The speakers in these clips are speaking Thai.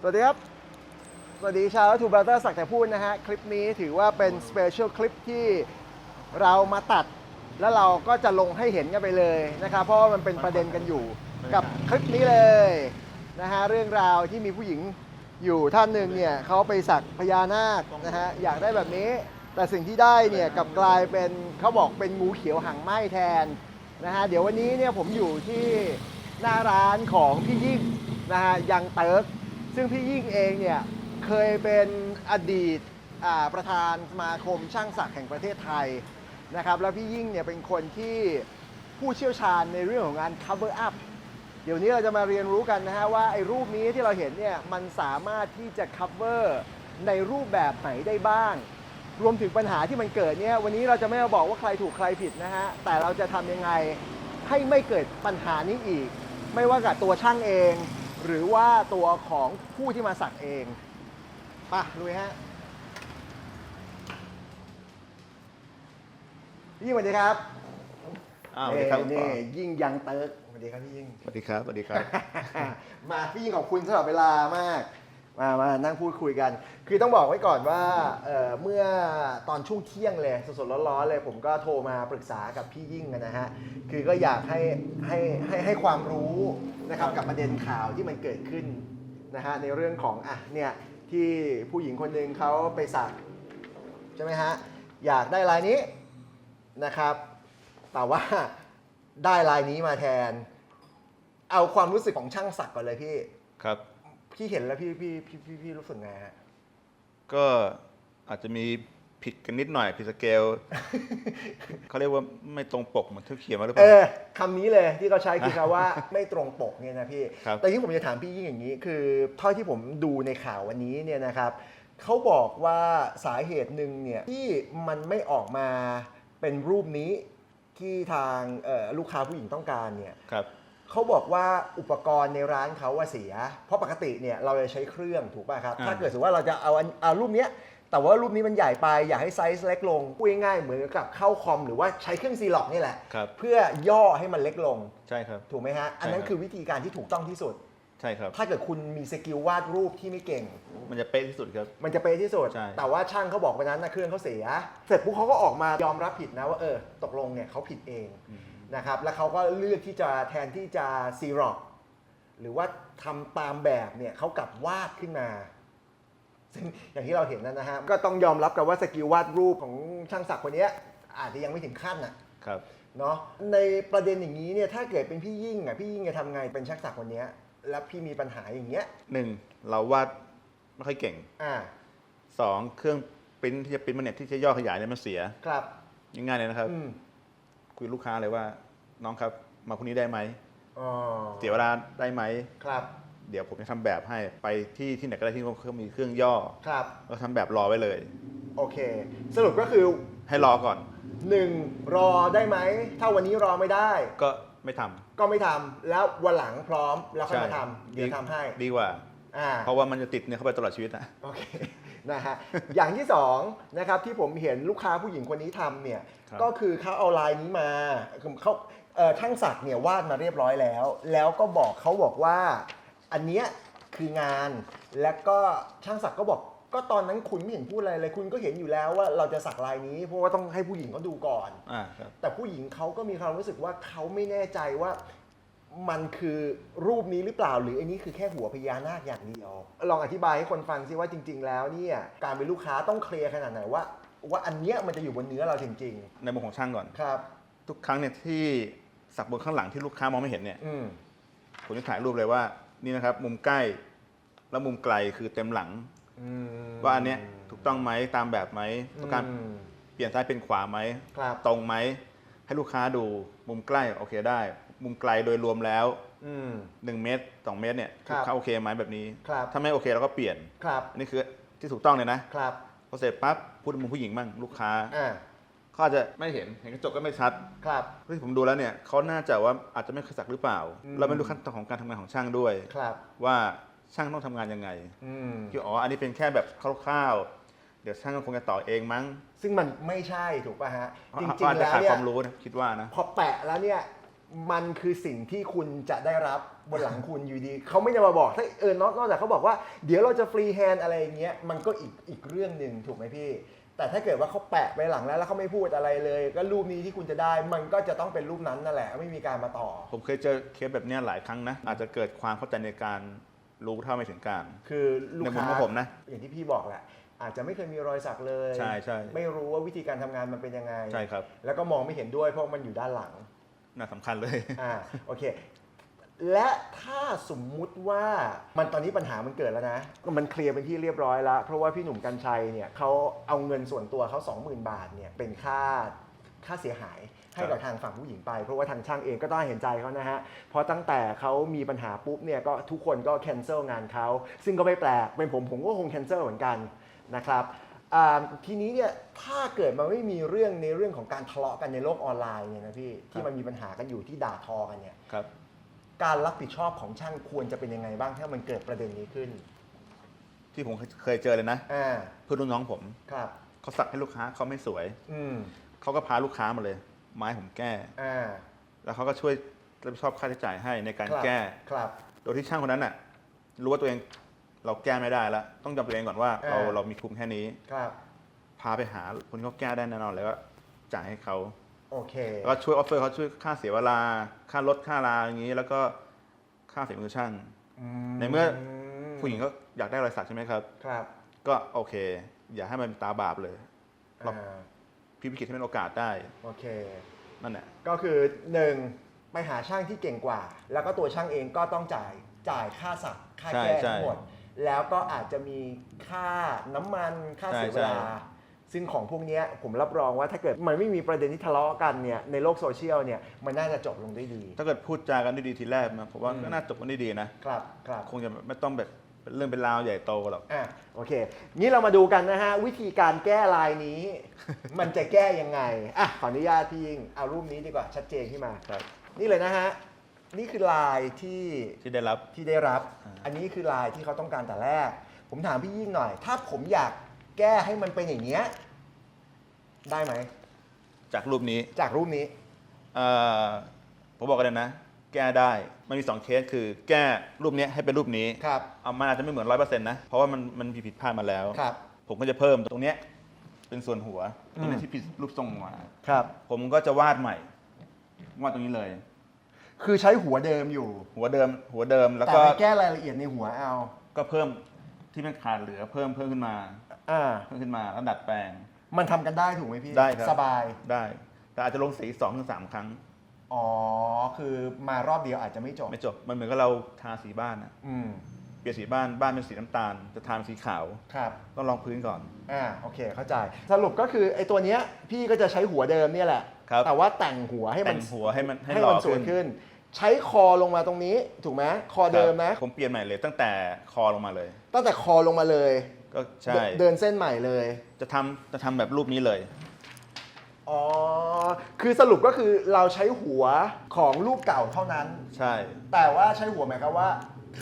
สวัสดีครับ สวัสดีชาวทูบราเตอร์สักแต่พูดนะฮะ คลิปนี้ถือว่าเป็นสเปเชียลคลิปที่เรามาตัด แล้วเราก็จะลงให้เห็นกันไปเลยนะครับ เพราะว่ามันเป็นประเด็นกันอยู่กับคลิปนี้เลยนะฮะเรื่องราวที่มีผู้หญิงอยู่ท่านหนึ่งเนี่ยเขาไปสักพญานาคนะฮะอยากได้แบบนี้ แต่สิ่งที่ได้เนี่ยกลับกลายเป็นเขาบอกเป็นงูเขียวหางไหม้แทนนะฮะเดี๋ยววันนี้เนี่ยผมอยู่ที่หน้าร้านของพี่ยิ่งนะฮะยังเติร์ก ซึ่งพี่ยิ่งเองเนี่ยเคยเป็นอดีตประธานสมาคมช่างศักดิ์แห่งประเทศไทยนะครับแล้วพี่ยิ่งเนี่ยเป็นคนที่ผู้เชี่ยวชาญในเรื่องของการ cover up เดี๋ยวนี้เราจะมาเรียนรู้กันนะฮะว่าไอ้รูปนี้ที่เราเห็นเนี่ยมันสามารถที่จะ cover ในรูปแบบไหนได้บ้าง รวมถึงปัญหาที่มันเกิดเนี่ยวันนี้เราจะไม่มาบอกว่าใครถูกใครผิดนะฮะแต่เราจะทำยังไงให้ไม่เกิดปัญหานี้อีก ไม่ว่ากับตัวช่างเอง หรือว่าตัวของผู้ที่มาสักเองไป่ะลุยฮะพี่ยิ่งสวัสดีครับอ้าวสวัสดีครับคุณปนี่อยิ่งยังเติร์กสวัสดีครับพี่ยิ่ง สวัสดีครับสวัสดีครับ มาพี่ยิ่งขอบคุณสำหรับเวลามาก มามานั่งพูดคุยกัน คือต้องบอกไว้ก่อนว่าเอ่อเมื่อตอนช่วงเที่ยงเลยสดๆร้อนๆเลย ผมก็โทรมาปรึกษากับพี่ยิ่งนะฮะ คือก็อยากให้ให้ให้ให้ความรู้นะครับกับประเด็นข่าวที่มันเกิดขึ้นนะฮะในเรื่องของอะเนี่ยที่ผู้หญิงคนหนึ่งเขาไปสักใช่ไหมฮะอยากได้ลายนี้นะครับ แต่ว่าได้ลายนี้มาแทน เอาความรู้สึกของช่างศักก่อนเลยพี่ครับ พี่เห็นแล้วพี่พี่พี่พี่พี่รู้สึกไงฮะ ก็อาจจะมีผิดกันนิดหน่อยผิดสเกล เขาเรียกว่าไม่ตรงปกเหมือนที่เขียนมาหรือเปเอล่า อคำนี้เลยที่เขาใช้คือคำว่า ไม่ตรงปกเนี่ยนะพี่ ครับ แต่ที่ผมจะถามพี่ยิ่งอย่างนี้ คือเท่าที่ผมดูในข่าววันนี้เนี่ยนะครับเขาบอกว่าสาเหตุหนึ่งเนี่ยที่มันไม่ออกมาเป็นรูปนี้ที่ทางเอ่อลูกค้าผู้หญิงต้องการเนี่ย ครับ เขาบอกว่าอุปกรณ์ในร้านเขาว่าเสีย เพราะปกติเนี่ยเราจะใช้เครื่องถูกป่ะครับ อ่า ถ้าเกิดสมมติว่าเราจะเอาอันเอารูปเนี้ย แต่ว่ารูปนี้มันใหญ่ไปอยากให้ไซส์เล็กลงพูดง่ายๆเหมือนกับเข้าคอมหรือว่าใช้เครื่องซีล็อกนี่แหละ ครับ เพื่อย่อให้มันเล็กลง ใช่ครับ ถูกไหมฮะ อันนั้นใช่ครับ คือวิธีการที่ถูกต้องที่สุด ใช่ครับ ถ้าเกิดคุณมีสกิลวาดรูปที่ไม่เก่ง มันจะเป๊ะที่สุดครับ มันจะเป๊ะที่สุด ใช่ แต่ว่าช่างเขาบอกวันนั้นนะเครื่องเขาเสีย เสร็จปุ๊บเขาก็ออกมายอมรับผิดนะว่าเออ ตกลงเนี่ยเขาผิดเอง นะครับแล้วเขาก็เลือกที่จะแทนที่จะซีร็อกหรือว่าทำตามแบบเนี่ยเขากลับวาดขึ้นมา ซึ่งอย่างที่เราเห็นนะนะฮะก็ต้องยอมรับกันว่าสกิลวาดรูปของช่างศักดิ์คนเนี้ยอาจจะยังไม่ถึงขั้นน่ะครับเนาะในประเด็นอย่างนี้เนี่ยถ้าเกิดเป็นพี่ยิ่งอะพี่ยิ่งจะทำไงเป็นช่างศักดิ์คนเนี้ยแล้วพี่มีปัญหาอย่างเงี้ยหนึ่งเราวาดไม่ค่อยเก่งอ่าสองเครื่องปริ้นที่จะปริ้นมาเนี่ยที่จะย่อขยายเนี่ยมันเสียครับง่ายๆเลยนะครับอืม คุยกับลูกค้าเลยว่าน้องครับมาพรุ่งนี้ได้ไหมอ๋อเสียเวลาได้ไหม ครับ เดี๋ยวผมจะทำแบบให้ไปที่ที่ไหนก็ได้ที่เขามีเครื่องย่อครับก็ทำแบบรอไว้เลย โอเค สรุปก็คือ ให้รอก่อนหนึ่งรอได้ไหม ถ้าวันนี้รอไม่ได้ ก็ไม่ทำก็ไม่ทำแล้ววันหลังพร้อมแล้วค่อยมาใช่ทำเดี๋ยวทำให้ ดีกว่า อ่า เพราะว่ามันจะติดเนี่ยเข้าไปตลอดชีวิตนะ โอเค นะฮะ อย่างที่สองนะครับที่ผมเห็นลูกค้าผู้หญิงคนนี้ทำเนี่ย ครับก็คือเขาเอาลายนี้มาคือเขาเอ่อช่างศักดิ์เนี่ยวาดมาเรียบร้อยแล้ว แล้วก็บอกเขาบอกว่า อันเนี้ยคืองาน แล้วก็ช่างศักดิ์ก็บอกก็ตอนนั้นคุณไม่เห็นพูดอะไรเลยคุณก็เห็นอยู่แล้วว่าเราจะสักลายนี้ เพราะว่าต้องให้ผู้หญิงเขาดูก่อน อ่าครับ แต่ผู้หญิงเขาก็มีความรู้สึกว่าเขาไม่แน่ใจว่า มันคือรูปนี้หรือเปล่า หรืออันนี้คือแค่หัวพญานาคอย่างเดียว ลองอธิบายให้คนฟังซิว่าจริง ๆ แล้วเนี่ยการเป็นลูกค้าต้องเคลียร์ขนาดไหนว่า ว่าอันเนี้ยมันจะอยู่บนเนื้อเราจริง ในมุมของช่างก่อน ๆ ครับ ทุกครั้งเนี่ยที่สักบนข้างหลังที่ลูกค้ามองไม่เห็นเนี่ยอืมผมจะถ่ายรูปเลยว่านี่นะครับ มุมใกล้แล้วมุมไกลคือเต็มหลัง อืมว่าอันเนี้ยถูกต้องไหมตามแบบไหมต้องการอืมเปลี่ยนซ้ายเป็นขวาไหมครับตรงไหมให้ลูกค้าดูมุมใกล้โอเคได้ มุมไกลโดยรวมแล้วอืม1เมตร2เมตรเนี่ยครับลูกค้าโอเคไหมแบบนี้ ครับ ถ้าไม่โอเคเราก็เปลี่ยน ครับ อันนี้คือที่ถูกต้องเลยนะครับ พอเสร็จปั๊บพูดถึงมุมผู้หญิงบ้างลูกค้าอ่า เขาอาจจะไม่เห็นเห็นกระจกก็ไม่ชัดครับเฮ้ยผมดูแล้วเนี่ยเขาน่าจะว่าอาจจะไม่เคยสักหรือเปล่า อืม เราไม่รู้ขั้นตอนของการทำงานของช่างด้วย ครับ ว่าช่างต้องทำงานยังไงอืม คืออ๋ออันนี้เป็นแค่แบบคร่าวๆเดี๋ยวช่างก็คงจะต่อเองมั้งซึ่งมันไม่ใช่ถูกป่ะฮะจเขาริงอาจๆจะแล้วขาดเนี่ควายมรู้นะคิดว่านะ พอแปะแล้วเนี่ย มันคือสิ่งที่คุณจะได้รับบนหลังคุณอยู่ดี เขาไม่ได้มาบอกถ้าเออนอกนอกจากเขาบอกว่าเดี๋ยวเราจะฟรีแฮนด์อะไรอย่างเงี้ยมันก็อีกอีกเรื่องหนึ่งถูกไหมพี่ แต่ถ้าเกิดว่าเขาแปะไปหลังแล้วแล้วเขาไม่พูดอะไรเลย ก็รูปนี้ที่คุณจะได้ มันก็จะต้องเป็นรูปนั้นนั่นแหละไม่มีการมาต่อ ผมเคยเจอเคสแบบเนี้ยหลายครั้งนะ อาจจะเกิดความเข้าใจในการรู้เท่าไม่ถึงการ คือลูกในมุมค้าของผมนะอย่างที่พี่บอกแหละ อาจจะไม่เคยมีรอยสักเลย ใช่ใช่ ไม่รู้ว่าวิธีการทำงานมันเป็นยังไง ใช่ครับ แล้วก็มองไม่เห็นด้วยเพราะมันอยู่ด้านหลัง น่าสำคัญเลย อ่าโอเค และถ้าสมมุติว่ามันตอนนี้ปัญหามันเกิดแล้วนะ มันเคลียร์เป็นที่เรียบร้อยแล้ว เพราะว่าพี่หนุ่มกัญชัยเนี่ยเขาเอาเงินส่วนตัวเขา20,000 บาทเนี่ยเป็นค่าค่าเสียหายให้กับทางฝั่งผู้หญิงไป เพราะว่าทางช่างเองก็ต้องเห็นใจเขานะฮะ เพราะตั้งแต่เขามีปัญหาปุ๊บเนี่ยก็ทุกคนก็ cancel งานเขา ซึ่งก็ไม่แปลกเป็นผมผมก็คง cancel เหมือนกันนะครับ อ่าทีนี้เนี่ยถ้าเกิดมันไม่มีเรื่องในเรื่องของการทะเลาะกันในโลกออนไลน์เนี่ยนะพี่ที่มันมีปัญหากันอยู่ที่ด่าทอกันเนี่ยครับ การรับผิดชอบของช่างควรจะเป็นยังไงบ้างถ้ามันเกิดประเด็นนี้ขึ้นที่ผมเคยเจอเลยนะ อ่าเพื่อนรุ่นน้องผมครับเขาสักให้ลูกค้าเขาไม่สวย อืมเขาก็พาลูกค้ามาเลย ไม้ผมแก้ อ่าแล้วเขาก็ช่วยรับผิดชอบค่าใช้จ่ายให้ในการครับแก้ ครับ โดยที่ช่างคนนั้นน่ะ รู้ว่าตัวเอง เราแก้ไม่ได้แล้วต้องยอมตัวเองก่อนว่าเราอ่าเรามีทุนแค่นี้ ครับพาไปหาคนที่เขาแก้ได้แน่นอนแล้วก็จ่ายให้เขาโอเคแล้วก็ช่วยออฟเฟอร์เขาช่วยค่าเสียเวลา ค่ารถค่าลาอย่างนี้ แล้วก็ค่าเสียมือช่าง ในเมื่อ ผู้หญิงก็อยากได้รอยสักใช่ไหมครับ ครับก็โอเค อย่าให้มันเป็นตาบาปเลยครับอ่าพี่พิกิจให้เป็นโอกาสได้โอเค นั่นแหละ ก็คือหนึ่งไปหาช่างที่เก่งกว่า แล้วก็ตัวช่างเองก็ต้องจ่ายจ่ายค่าสักค่าใช่แก้ใช่ ทั้งหมด แล้วก็อาจจะมีค่าน้ำมันค่าเสียใช่เวลา ใช่ ซึ่งของพวกเนี้ยผมรับรองว่าถ้าเกิดมันไม่มีประเด็นที่ทะเลาะกันเนี่ยในโลกโซเชียลเนี่ยมันน่าจะจบลงด้วยดี ถ้าเกิดพูดจากันได้ดีทีแรกนะผมว่าอืมก็น่าจบกันได้ดีนะ ครับครับ คงจะไม่ต้องแบบเป็นเรื่องเป็นราวใหญ่โตหรอก อะโอเคงี้เรามาดูกันนะฮะ วิธีการแก้ลายนี้ มันจะแก้ยังไง อะ ขออนุญาตพี่ยิง เอารูปนี้ดีกว่าชัดเจนขึ้นมาครับ นี่เลยนะฮะ นี่คือลายที่ที่ได้รับ ที่ได้รับอ่าอันนี้คือลายที่เขาต้องการแต่แรก ผมถามพี่ยิ่งหน่อย ถ้าผมอยากแก้ให้มันเป็นอย่างเนี้ยได้ไหม จากรูปนี้จากรูปนี้ เอ่อผมบอกกันเลยนะ แก้ได้ มันมีสองเคสคือ แก้รูปเนี้ยให้เป็นรูปนี้ครับเอามันอาจจะไม่เหมือนร้อยเปอร์เซ็นต์นะ เพราะว่ามันมันผิดผิดพลาดมาแล้ว ครับ ผมก็จะเพิ่มตรงเนี้ยเป็นส่วนหัวอืมตรงนี้ที่ผิดรูปทรงมา ครับ ผมก็จะวาดใหม่ วาดตรงนี้เลย คือใช้หัวเดิมอยู่หัวเดิม หัวเดิมแล้วแต่ก็ไปแก้รายละเอียดในหัวเอาก็เพิ่มที่มันขาดเหลือเพิ่มเพิ่มขึ้นมา อ่าเพิ่มขึ้นมาแล้วดัดแปลง มันทำกันได้ถูกไหมพี่ได้ครับ สบาย ได้ แต่อาจจะลงสีสองถึงสามครั้ง อ๋อ คือมารอบเดียวอาจจะไม่จบ ไม่จบมันเหมือนกับเราทาสีบ้านอะอืม เปลี่ยนสีบ้านบ้านเป็นสีน้ำตาล จะทาเป็นสีขาว ครับ ต้องลองพื้นก่อน อ่า โอเค เข้าใจ สรุปก็คือไอ้ตัวเนี้ยพี่ก็จะใช้หัวเดิมเนี่ยแหละ ครับแต่ว่าแต่งหัวให้มัแต่นงหัวให้มันให้ให้หล่มัอนสวยขึ้น ใช้คอลงมาตรงนี้ถูกไหมคอเดิมนะ ครับผมเปลี่ยนใหม่เลยตั้งแต่คอลงมาเลย ตั้งแต่คอลงมาเลย ก็ใช่ เดินเดินเส้นใหม่เลย จะทำจะทำแบบรูปนี้เลย อ๋อ คือสรุปก็คือเราใช้หัวของรูปเก่าเท่านั้น ใช่ แต่ว่าใช้หัวหมายความว่า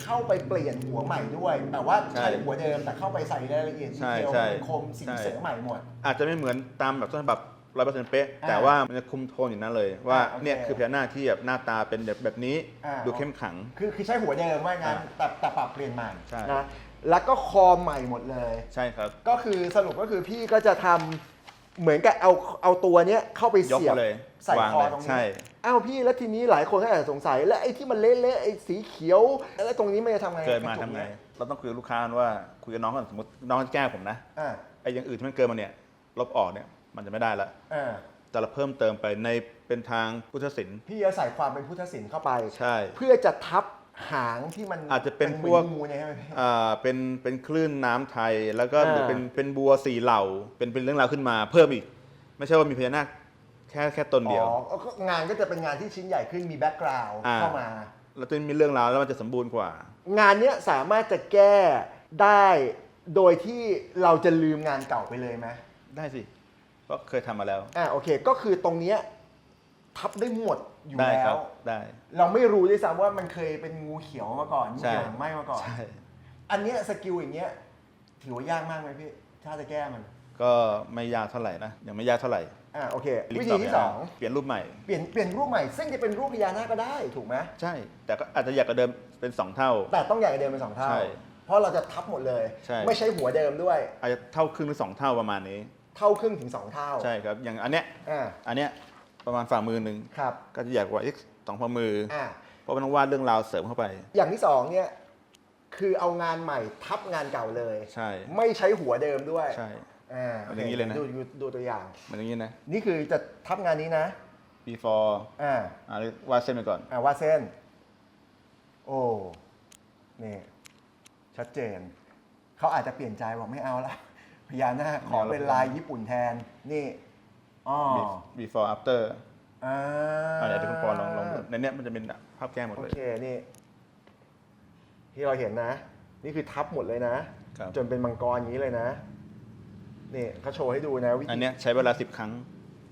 เข้าไปเปลี่ยนหัวใหม่ด้วย แต่ว่าใช่ใช้หัวเดิมแต่เข้าไปใส่รายละเอียดดีใช่เทลใช่เป็นคมสีใช่ เสือใหม่หมด อาจจะไม่เหมือนตามแบบต้นฉบับ ร้อยเปอร์เซ็นต์เป๊ะอ่าแต่ว่ามันจะคุมโทนอยู่นั้นเลย ว่าอ่าโอเคเนี่ยคือพญานาคที่แบบหน้าตาเป็นแบบแบบนี้อ่า ดูเข้มขลัง คือคือใช้หัวเดิมว่างั้นอ่าแต่แต่ปรับเปลี่ยนใหม่ใช่ นะแล้วก็คอใหม่หมดเลย ใช่ครับ ก็คือสรุปก็คือพี่ก็จะทำเหมือนกับเอาเอาตัวเนี้ยเข้าไปยกเสียบมาเลยใส่วางคอเลยตรงนี้ใช่ อ้าวพี่แล้วทีนี้หลายคนก็อาจจะสงสัย แล้วไอ้ที่มันเละๆไอ้สีเขียวแล้วตรงนี้มันจะทำไงเกิดมาบทำจุไงเนี้ยเราต้องคุยกับลูกค้าว่าคุยกับน้องก่อนสมมติน้องจะแก้ผมนะอ่า ไอ้อยังอื่นที่มันเกินมาเนี่ยลบออกเนี่ย มันจะไม่ได้ละอ่าแต่เราเพิ่มเติมไปในเป็นทางพุทธศิลป์ พี่จะใส่ความเป็นพุทธศิลป์เข้าไป ใช่ เพื่อจะทับหางที่มันอาจจะเป็นหมืพวก งูเนี่ยใช่ไหมพี่ อ่าเป็นเป็นคลื่นน้ำไทยแล้วก็อ่า หรือเป็นเป็นบัวสี่เหล่า เป็นเป็นเรื่องราวขึ้นมาเพิ่มอีก ไม่ใช่ว่ามีพญานาคแค่แค่ตนเดียว อ๋อก็งานก็จะเป็นงานที่ชิ้นใหญ่ขึ้นมีแบ็กกราวด์อ่า เข้ามา แล้วจะมีเรื่องราวแล้วมันจะสมบูรณ์กว่า งานเนี้ยสามารถจะแก้ได้โดยที่เราจะลืมงานเก่าไปเลยไหมได้สิ เพราะเคยทำมาแล้ว อ่าโอเค ก็คือตรงเนี้ยทับได้หมดอยู่ได้แล้ครัว บได้ เราไม่รู้ด้วยซ้ำว่ามันเคยเป็นงูเขียวมาก่อนงูใช่ เขียวหางไหม้มาก่อน ใช่ อันเนี้ยสกิลอย่างเงี้ยถือว่ายากมากไหมพี่ ถ้าจะแก้มัน ก็ไม่ยากเท่าไหร่นะ ยังไม่ยากเท่าไหร่อ่าโอเคลิงวิก์ธีต่ที่ไปสองเปลี่ยนรูปใหม่ เปลี่ยนเปลี่ยนรูปใหม่ ซึ่งจะเป็นรูปพญานาคก็ได้ถูกไหมใช่ แต่ก็อาจจะอยากกว่าเดิมเป็นสองเท่า แต่ต้องใหญ่กว่าเดิมเป็นสองเท่า ใช่เพราะเราจะทับหมดเลย ใช่ ไม่ใช่หัวเดิมด้วย อาจจะเท่าครึ่งหรือสองเท่าประมาณนี้ เท่าครึ่งถึงสองเท่าใช่ครับ อย่างอันเนี้ยอ่าอันเนี้ยประมาณฝ่ามือหนึ่งครับก็จะใหญ่กว่าอีกสองฝ่ามือออ่าเพราะมันต้องวาดเรื่องราวเสริมเข้าไป อย่างที่สองเนี่ย คือเอางานใหม่ทับงานเก่าเลย ใช่ ไม่ใช้หัวเดิมด้วยใช่ อ่าอย่างนี้เลยนะ ดูดูดูตัวอย่างเหมือนอย่างนี้นะ นี่คือจะทับงานนี้นะ before อ่าอ่าวาดเส้นไปก่อน อ่าวาดเส้น โอ้นี่ชัดเจน เขาอาจจะเปลี่ยนใจบอกไม่เอาละ พญานาคขอเป็นลายญี่ปุ่นแทนนี่อ๋อ before after อ่าอ่าเดี๋ยวคุณปอลองลองดูในเนี้ยมันจะเป็นภาพแก้หมดโอเลย เคนี่ที่เราเห็นนะ นี่คือทับหมดเลยนะ ครับ จนเป็นมังกรอย่างนี้เลยนะนี่เขาโชว์ให้ดูนะวิอันธีเนี้ยใช้เวลาสิบครั้ง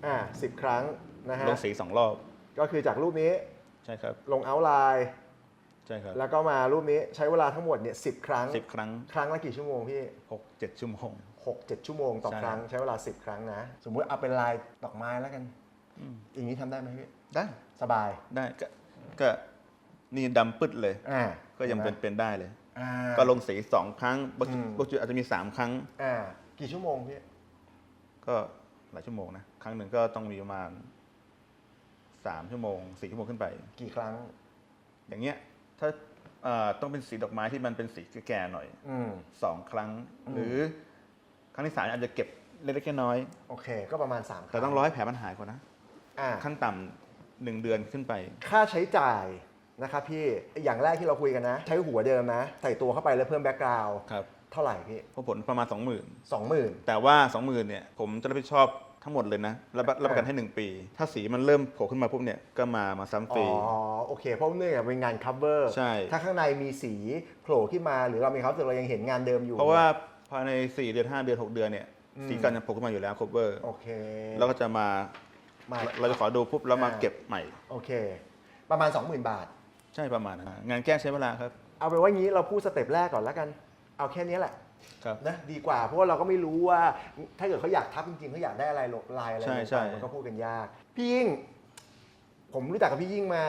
อ่าสิบครั้งนะฮะลงสีสองรอบ ก็คือจากรูปนี้ใช่ครับ ลงเอาไลน์ใช่ครับแล้วก็มารูปนี้ใช้เวลาทั้งหมดเนี่ยสิบครั้งสิบครั้ง ครั้งละกี่ชั่วโมงพี่หกเจ็ดชั่วโมง หกเจ็ดชั่วโมงต่อใช่ ครั้งใช้เวลาสิบครั้งนะ สมมุติเอาเป็นลายดอกไม้แล้วกันอืมอย่างนี้ทำได้ไหมพี่ได้สบายได้ก็ก็นี่ดำปึ๊ดเลย อ่าก็ยังเป็นเป็นได้เลย อ่า ก็ลงสีสองครั้งบางจุดอืม บางจุดอาจจะมีสามครั้ง อ่ากี่ชั่วโมงพี่ก็หลายชั่วโมงนะครั้งหนึ่งก็ต้องมีประมาณสามชั่วโมงสี่ชั่วโมงขึ้นไป กี่ครั้ง อย่างเงี้ยถ้าเอ่อต้องเป็นสีดอกไม้ที่มันเป็นสีแก่ๆหน่อยอืม สองครั้งอืมหรือ ครั้งที่สามอาจจะเก็บเล็กๆน้อยโอเค ก็ประมาณ3ครั้งๆแต่ต้องรอให้แผลมันหายก่อนนะ อ่าขั้นต่ำหนึ่งเดือนขึ้นไป ค่าใช้จ่ายนะครับพี่อย่างแรกที่เราคุยกันนะ ใช้หัวเดิมนะ ใส่ตัวเข้าไปแล้วเพิ่มแบ็กกราวด์ครับเท่าไหร่พี่เพราะผลประมาณ 20,000 สองหมื่น แต่ว่า 20,000เนี่ยผมจะรับผิดชอบทั้งหมดเลยนะรับรับประกันให้ 1 ปี ถ้าสีมันเริ่มโผล่ขึ้นมาปุ๊บเนี่ยก็มามาซ้ำฟอ๋รี อ โอเค เพราะเนื่องจากเป็นงาน cover ใช่ ถ้าข้างในมีสีโผล่ขึ้นมาหรือเรามีความรู้สึกเรายังเห็นงานเดิมอยู่เพราะว่า ภายใน 4 เดือน 5 เดือน 6 เดือนเนี่ยอืม สีกันจะโผล่ขึ้นมาอยู่แล้ว cover โอเคแล้วก็จะมามา เราจะขอดูปุ๊บแล้วมาอ่า เก็บใหม่ โอเค ประมาณ 20,000 บาท ใช่ประมาณนั้นงานแก้ใช้เวลาครับเอาไปนว่างี้เราพูดสเต็ปแรกก่อนแล้วกัน เอาแค่นี้แหละครับ นะดีกว่าเพราะว่าเราก็ไม่รู้ว่า ถ้าเกิดเขาอยากทับจริงๆเขาอยากได้อะไรลงลายอะไรใช่ลงใช่ไปมันก็พูดกันยาก พี่ยิ่ง ผมรู้จักกับพี่ยิ่งมา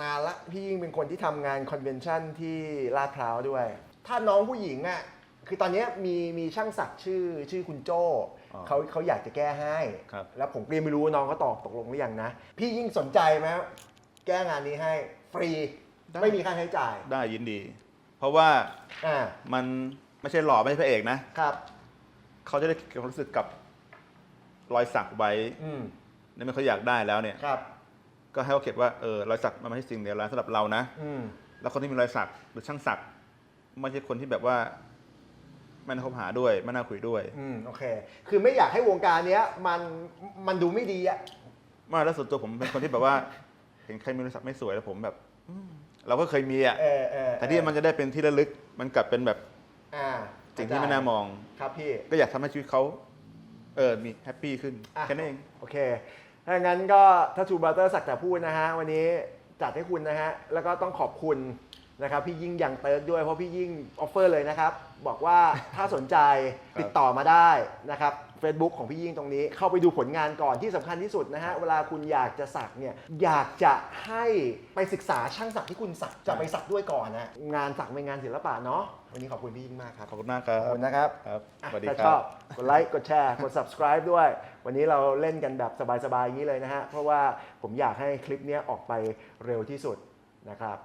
นานละพี่ยิ่งเป็นคนที่ทำงานคอนเวนชั่นที่ลาดพร้าวด้วย ถ้าน้องผู้หญิงอะ คือตอนเนี้ยมีมีช่างศักดิ์ชื่อชื่อคุณโจ้อ๋อเขาเขาอยากจะแก้ให้ ครับ แล้วผมก็ยังไม่รู้ว่าน้องเขาตอบตกลงหรือยังนะ พี่ยิ่งสนใจไหมแก้งานนี้ให้ฟรีได้ไม่มีค่าใช้จ่ายได้ยินดี เพราะว่าอ่ามันไม่ใช่หล่อไม่ใช่พระเอกนะ ครับ เขาจะได้เก็บความรู้สึกกับรอยสักไว้อืมในเมื่อเขาอยากได้แล้วเนี่ย ครับ ก็ให้เขาเก็บว่าเออรอยสักมันไม่ใช่สิ่งเลวร้ายสำหรับเรานะ อืมแล้วคนที่มีรอยสักหรือช่างสักไม่ใช่คนที่แบบว่า ไม่น่าคบหาด้วย ไม่น่าคุยด้วยอืมโอเค คือไม่อยากให้วงการเนี้ยมันมันดูไม่ดีอะไมาแล้วส่วนตัวผมเป็นคนที่แบบว่า เห็นใครมีรอยสักไม่สวยแล้วผมแบบอืมเราก็เคยมีอะเออเออแต่ที่มันจะได้เป็นที่ระลึกมันกลับเป็นแบบอ่าสิ่งที่ไม่น่ามอง ครับพี่ ก็อยากทำให้ชีวิตเขาเออมีแฮปปี้ขึ้นอะ แค่นั้นเอง โอเค ถ้างั้นก็ถ้าทูบัตเตอร์สักแต่พูดนะฮะ วันนี้จัดให้คุณนะฮะ แล้วก็ต้องขอบคุณนะครับ พี่ยิ่งยังเติร์กด้วยเพราะพี่ยิ่งออฟเฟอร์เลยนะครับ บอกว่าถ้าสนใจครับติดต่อมาได้นะครับ Facebook ของพี่ยิ่งตรงนี้ เข้าไปดูผลงานก่อนที่สำคัญที่สุดนะฮะ เวลาคุณอยากจะสักเนี่ยอยากจะให้ไปศึกษาช่างสักที่คุณสักจะไปสักด้วยก่อนนะงานสักเป็นงานศิลปะเนาะวันนี้ขอบคุณพี่ยิ่งมากครับขอบคุณมากครัขบอบคุณนะครับครับอะสวัสดีถ้าคชรัอบบกดไลค์กดแชร์กด subscribe ด้วย วันนี้เราเล่นกันแบบสบายๆอย่างนี้เลยนะฮะเพราะว่าผมอยากให้คลิปเนี้ยออกไปเร็วที่สุดนะครับ